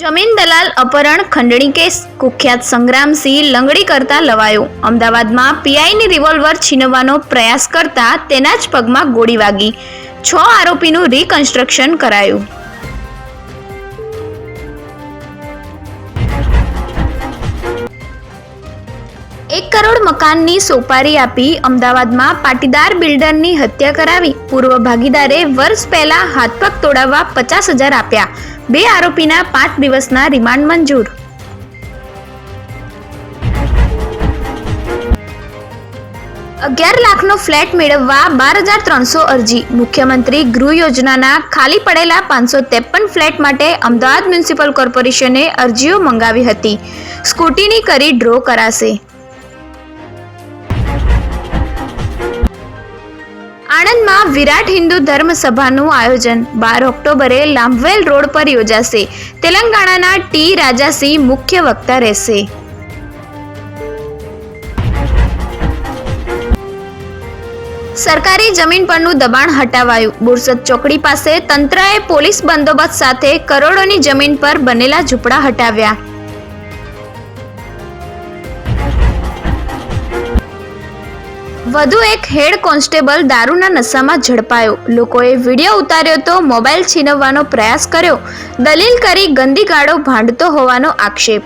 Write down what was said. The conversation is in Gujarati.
જમીન દલાલ અપહરણ, ખંડણી કેસ, કુખ્યાત સંગ્રામસિંહ લંગડી કરતા લવાયો. અમદાવાદમાં પીઆઈની રિવોલ્વર છીનવવાનો પ્રયાસ કરતા તેના જ પગમાં ગોળી વાગી. છ આરોપીનું રિકન્સ્ટ્રક્શન કરાયું. કરોડ મકાનની સોપારી આપી અમદાવાદમાં પાટીદાર બિલ્ડરની હત્યા કરાવી. પૂર્વ ભાગીદારે વર્ષ પહેલા હાથપગ તોડાવવા પચાસ હજાર આપ્યા. બે આરોપીના પાંચ દિવસના રિમાન્ડ મંજૂર. અગિયાર લાખનો ફ્લેટ મેળવવા બાર હજાર ત્રણસો અરજી. મુખ્યમંત્રી ગૃહ યોજનાના ખાલી પડેલા પાંચસો ત્રેપન ફ્લેટ માટે અમદાવાદ મ્યુનિસિપલ કોર્પોરેશને અરજીઓ મંગાવી હતી. સ્કૂટીની કરી ડ્રો કરાશે. વિરાટ હિન્દુ ધર્મ સભાનું આયોજન. બાર ઓક્ટોબરે લાંભવેલ રોડ પર યોજાશે. તેલંગાણાના ટી રાજાસિંહ મુખ્ય વક્તા રહેશે. સરકારી જમીન પરનું દબાણ હટાવાયું. બુરસદ ચોકડી પાસે તંત્રએ પોલીસ બંદોબસ્ત સાથે કરોડોની જમીન પર બનેલા ઝૂંપડા હટાવ્યા. વધુ એક હેડ કોન્સ્ટેબલ દારૂના નશામાં ઝડપાયો. લોકોએ વીડિયો ઉતાર્યો તો મોબાઈલ છીનવવાનો પ્રયાસ કર્યો. દલીલ કરી ગંદી ગાળો ભાંડતો હોવાનો આક્ષેપ.